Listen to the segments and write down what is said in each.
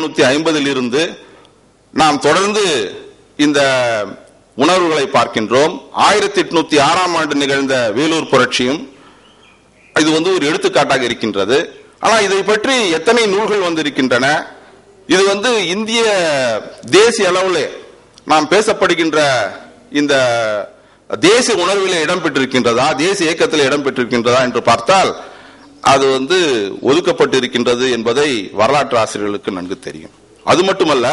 எழுநூத்தி ஐம்பதில் இருந்து நாம் தொடர்ந்து இந்த உணர்வுகளை பார்க்கின்றோம். ஆயிரத்தி எட்நூத்தி ஆறாம் ஆண்டு நிகழ்ந்த வேலூர் புரட்சியும் இது வந்து ஒரு எடுத்துக்காட்டாக இருக்கின்றது. ஆனால் இதை பற்றி எத்தனை நூல்கள் வந்திருக்கின்றன? இது வந்து இந்திய தேசிய அளவில் நாம் பேசப்படுகின்ற இந்த தேசிய உணர்விலே இடம்பெற்றிருக்கின்றதா? தேசிய இயக்கத்தில் இடம்பெற்றிருக்கின்றதா என்று பார்த்தால் அது வந்து ஒதுக்கப்பட்டிருக்கின்றது என்பதை வரலாற்று ஆசிரியர்களுக்கு நன்கு தெரியும். அது மட்டுமல்ல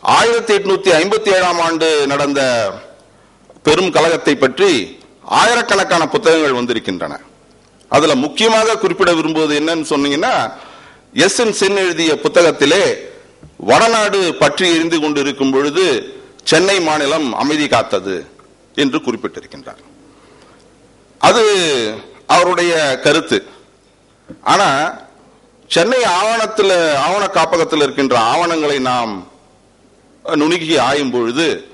ஆயிரத்தி எட்நூத்தி ஐம்பத்தி ஏழாம் ஆண்டு நடந்த பெரும் கழகத்தை பற்றி ஆயிரக்கணக்கான புத்தகங்கள் வந்திருக்கின்றன. அதுல முக்கியமாக குறிப்பிட விரும்புவது என்னன்னு சொன்னீங்கன்னா எஸ் என் சென் எழுதிய புத்தகத்திலே வடநாடு பற்றி எரிந்து கொண்டிருக்கும் பொழுது சென்னை மாநிலம் அமைதி காத்தது என்று குறிப்பிட்டிருக்கின்றார். அது அவருடைய கருத்து. ஆனா சென்னை ஆவணத்தில் ஆவண காப்பகத்தில் இருக்கின்ற ஆவணங்களை நாம் நுணுகி ஆயும் பொழுது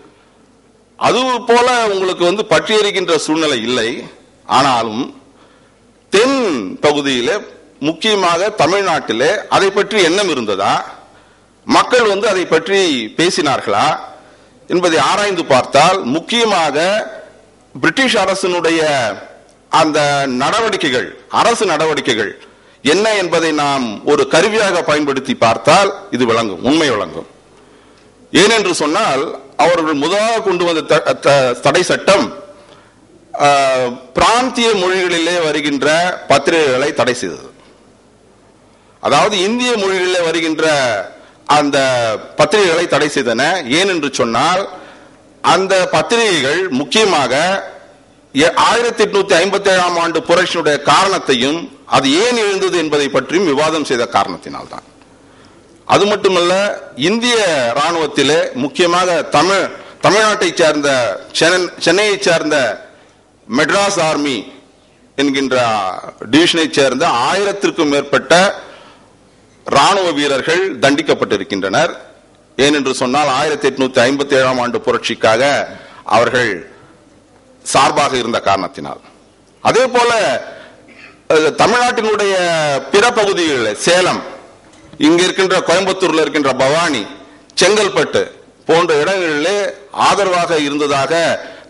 அது போல உங்களுக்கு வந்து பற்றியறிகின்ற சூழ்நிலை இல்லை. ஆனாலும் தென் பகுதியில முக்கியமாக தமிழ்நாட்டிலே அதை பற்றி எண்ணம் இருந்ததா? மக்கள் வந்து அதை பற்றி பேசினார்களா? என்பதை ஆராய்ந்து பார்த்தால் முக்கியமாக பிரிட்டிஷ் அரசினுடைய அந்த நடவடிக்கைகள் அரசு நடவடிக்கைகள் என்ன என்பதை நாம் ஒரு கருவியாக பயன்படுத்தி பார்த்தால் இது விளங்கும் உண்மை விளங்கும். ஏனென்று சொன்னால் அவர்கள் முதலாக கொண்டு வந்த த- த- தடை சட்டம் ஆஹ், பிராந்திய மொழிகளிலே வருகின்ற பத்திரிகைகளை தடை செய்தது. அதாவது இந்திய மொழிகளிலே வருகின்ற அந்த பத்திரிகைகளை தடை செய்தன. ஏனென்று சொன்னால் அந்த பத்திரிகைகள் முக்கியமாக ஆயிரத்தி எட்நூத்தி ஐம்பத்தி ஏழாம் ஆண்டு புரட்சியினுடைய காரணத்தையும் அது ஏன் எழுந்தது என்பதை பற்றியும் விவாதம் செய்த காரணத்தினால்தான். அது மட்டுமல்ல இந்திய ராணுவத்திலே முக்கியமாக தமிழ் தமிழ்நாட்டை சேர்ந்த சென்னை- சென்னையைச் சேர்ந்த மெட்ராஸ் ஆர்மி என்கின்ற டிவிஷனை சேர்ந்த ஆயிரத்திற்கும் மேற்பட்ட ராணுவ வீரர்கள் தண்டிக்கப்பட்டிருக்கின்றனர். ஏனென்று சொன்னால் ஆயிரத்தி எட்நூத்தி ஐம்பத்தி ஏழாம் ஆண்டு புரட்சிக்காக அவர்கள் சார்பாக இருந்த காரணத்தினால். அதே போல தமிழ்நாட்டினுடைய பிற பகுதிகளில் சேலம் இங்க இருக்கின்ற கோயம்புத்தூர்ல இருக்கின்ற பவானி செங்கல்பட்டு போன்ற இடங்களிலே ஆதரவாக இருந்ததாக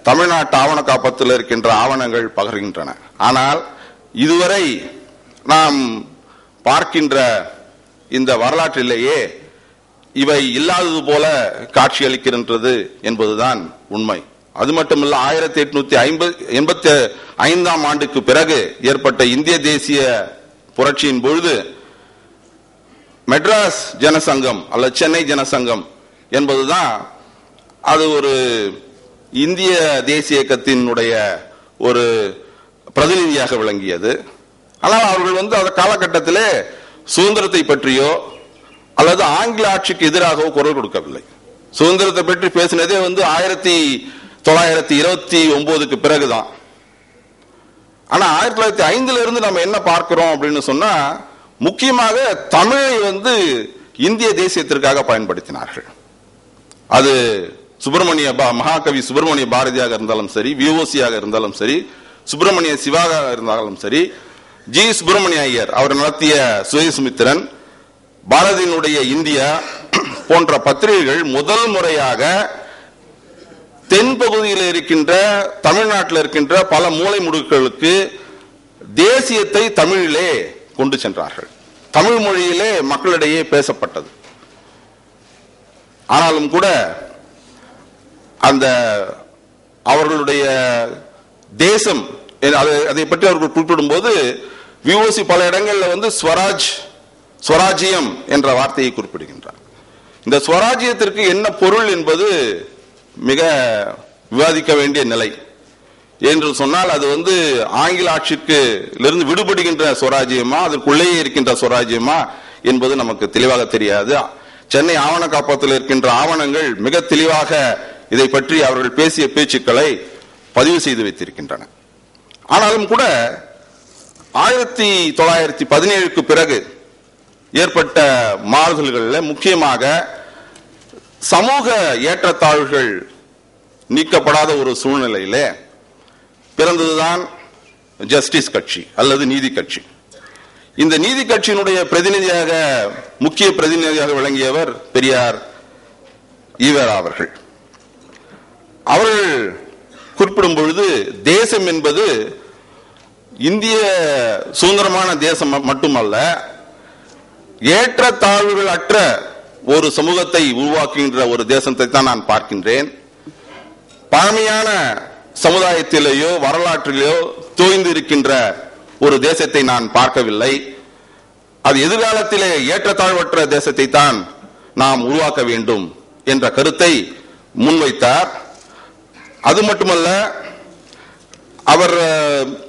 தமிழ்நாட்டு ஆவண காப்பத்தில் இருக்கின்ற ஆவணங்கள் பகர்கின்றன. ஆனால் இதுவரை நாம் பார்க்கின்ற இந்த வரலாற்றிலேயே இவை இல்லாதது போல காட்சியளிக்கின்றது என்பதுதான் உண்மை. அது மட்டுமல்ல ஆயிரத்தி எட்நூத்தி ஐம்பது எண்பத்தி ஐந்தாம் ஆண்டுக்கு பிறகு ஏற்பட்ட இந்திய தேசிய புரட்சியின் பொழுது மெட்ராஸ் ஜனசங்கம் அல்லது சென்னை ஜனசங்கம் என்பதுதான் அது ஒரு இந்திய தேசிய இயக்கத்தினுடைய ஒரு பிரதிநிதியாக விளங்கியது. ஆனால் அவர்கள் வந்து அந்த காலகட்டத்திலே சுதந்திரத்தை பற்றியோ அல்லது ஆங்கில ஆட்சிக்கு எதிராகவோ குரல் கொடுக்கவில்லை. சுதந்திரத்தை பற்றி பேசினதே வந்து ஆயிரத்தி தொள்ளாயிரத்தி இருபத்தி ஒன்பதுக்கு பிறகுதான். ஆனா ஆயிரத்தி தொள்ளாயிரத்தி ஐந்துல இருந்து நம்ம என்ன பார்க்கிறோம் அப்படின்னு சொன்னா முக்கியமாக தமிழை வந்து இந்திய தேசியத்திற்காக பயன்படுத்தினார்கள். அது சுப்பிரமணிய பா- மகாகவி சுப்பிரமணிய பாரதியாக இருந்தாலும் சரி விஓசியாக இருந்தாலும் சரி சுப்பிரமணிய சிவாக இருந்தாலும் சரி ஜி சுப்பிரமணிய ஐயர் அவர் நடத்திய சுயசுமித்திரன் பாரதியினுடைய இந்தியா போன்ற பத்திரிகைகள் முதல் முறையாக தென்பகுதியில் இருக்கின்ற தமிழ்நாட்டில் இருக்கின்ற பல மூலை முடுக்களுக்கு தேசியத்தை தமிழிலே கொண்டு சென்றார்கள். தமிழ் மொழியிலே மக்களிடையே பேசப்பட்டது. ஆனாலும் கூட அந்த அவர்களுடைய தேசம் அதை- அதை பற்றி அவர்கள் குறிப்பிடும்போது விஓசி பல இடங்களில் வந்து ஸ்வராஜ் ஸ்வராஜ்யம் என்ற வார்த்தையை குறிப்பிடுகின்றார். இந்த ஸ்வராஜ்யத்திற்கு என்ன பொருள் என்பது மிக விவாதிக்க வேண்டிய நிலை. என்று சொன்னால் அது வந்து ஆங்கில ஆட்சிக்கு இருந்து விடுபடுகின்ற சுவராஜ்யமா அதற்குள்ளேயே இருக்கின்ற சுவராஜ்யமா என்பது நமக்கு தெளிவாக தெரியாது. சென்னை ஆவண காப்பகத்தில் இருக்கின்ற ஆவணங்கள் மிக தெளிவாக இதை பற்றி அவர்கள் பேசிய பேச்சுக்களை பதிவு செய்து வைத்திருக்கின்றன. ஆனாலும் கூட ஆயிரத்தி தொள்ளாயிரத்தி பதினேழுக்கு பிறகு ஏற்பட்ட மாறுதல்களில் முக்கியமாக சமூக ஏற்றத்தாழ்வுகள் நீக்கப்படாத ஒரு சூழ்நிலையிலே பிறந்ததுதான் ஜஸ்டிஸ் கட்சி அல்லது நீதி கட்சி. இந்த நீதி கட்சியினுடைய பிரதிநிதியாக முக்கிய பிரதிநிதியாக விளங்கியவர் பெரியார் ஈவேரா அவர்கள். அவர்கள் குறிப்பிடும் பொழுது தேசம் என்பது இந்திய சுதந்திரமான தேசம் மட்டுமல்ல ஏற்ற தாழ்வுகள் அற்ற ஒரு சமூகத்தை உருவாக்குகின்ற ஒரு தேசத்தை தான் நான் பார்க்கின்றேன். பழமையான சமுதாயத்திலேயோ வரலாற்றிலேயோ தோய்ந்து இருக்கின்ற ஒரு தேசத்தை நான் பார்க்கவில்லை. அது எதிர்காலத்திலே ஏற்றத்தாழ்வற்ற தேசத்தை தான் நாம் உருவாக்க வேண்டும் என்ற கருத்தை முன்வைத்தார். அது மட்டுமல்ல அவர்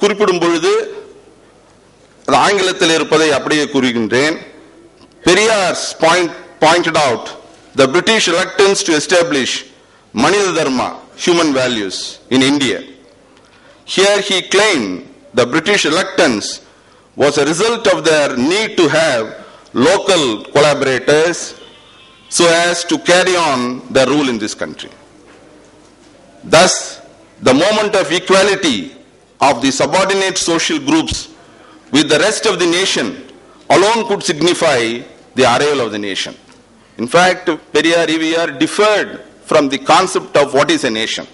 குறிப்பிடும் பொழுது அது ஆங்கிலத்தில் இருப்பதை அப்படியே கூறுகின்றேன். Periyar point pointed out the British reluctance to establish Manila Dharma, human values, in India. Here he claimed the British reluctance was a result of their need to have local collaborators so as to carry on their rule in this country. Thus, the moment of equality of the subordinate social groups with the rest of the nation alone could signify the arrival of the nation. In fact, Periyar EVR differed from the concept of what is a nation.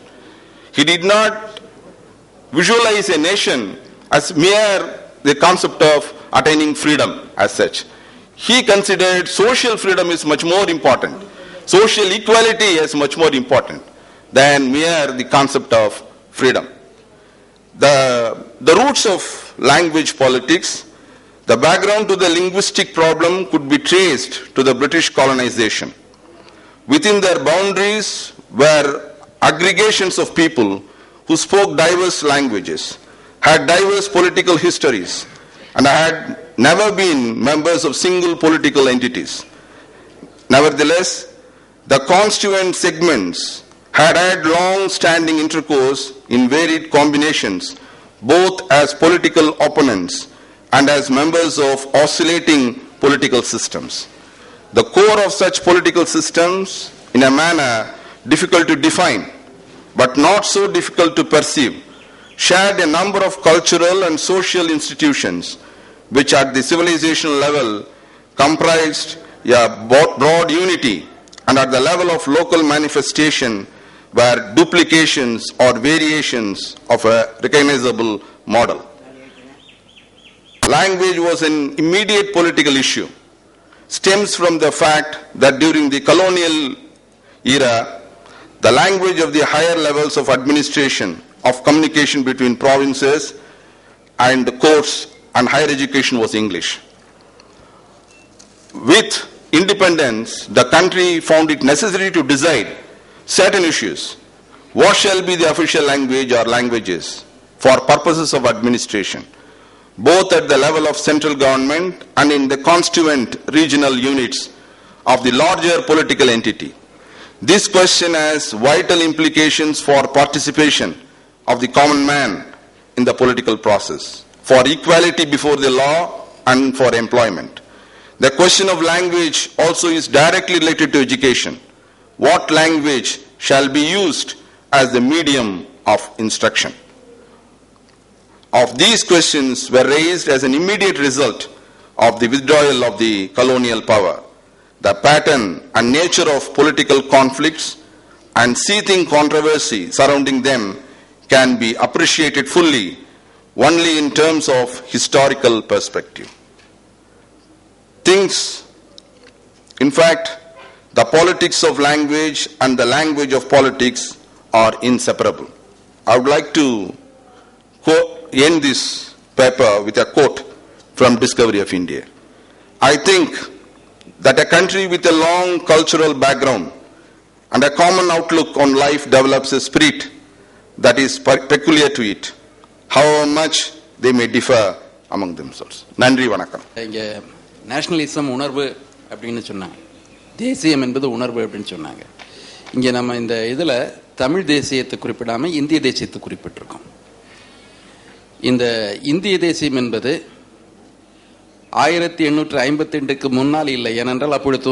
He did not visualize a nation as mere the concept of attaining freedom as such. He considered social freedom is much more important, social equality is much more important than mere the concept of freedom. The, the roots of language politics, the background to the linguistic problem could be traced to the British colonization. Within their boundaries were aggregations of people who spoke diverse languages, had diverse political histories, and had never been members of single political entities. Nevertheless, the constituent segments had had long-standing intercourse in varied combinations, both as political opponents and as members of oscillating political systems. The core of such political systems, in a manner difficult to define, but not so difficult to perceive, shared a number of cultural and social institutions which at the civilizational level comprised a broad unity and at the level of local manifestation were duplications or variations of a recognizable model. Language was an immediate political issue, stems from the fact that during the colonial era, the language of the higher levels of administration, of communication between provinces and the courts and higher education was English. With independence, the country found it necessary to decide certain issues. What shall be the official language or languages for purposes of administration, both at the level of central government and in the constituent regional units of the larger political entity. This question has vital implications for participation of the common man in the political process, for equality before the law and for employment. The question of language also is directly related to education. What language shall be used as the medium of instruction? Of these questions were raised as an immediate result of the withdrawal of the colonial power. The pattern and nature of political conflicts and seething controversy surrounding them can be appreciated fully only in terms of historical perspective. Things, in fact, the politics of language and the language of politics are inseparable. I would like to co- end this paper with a quote from Discovery of India. I think that a country with a long cultural background and a common outlook on life develops a spirit that is peculiar to it, however much they may differ among themselves. நன்றி வணக்கம் இங்கே nationalism உணர்வு அப்படின்னு சொன்னாங்க தேசியம் என்பது உணர்வு அப்படின்னு சொன்னாங்க இங்கே நம்ம இந்த இதில் தமிழ் தேசியத்தை குறிப்பிடாமல் இந்திய தேசியத்தை குறிப்பிட்டிருக்கோம் இந்த இந்திய தேசியம் என்பது ஆயிரத்தி எண்ணூற்று ஐம்பத்தி ரெண்டுக்கு முன்னால் இல்லை ஏனென்றால் அப்பொழுது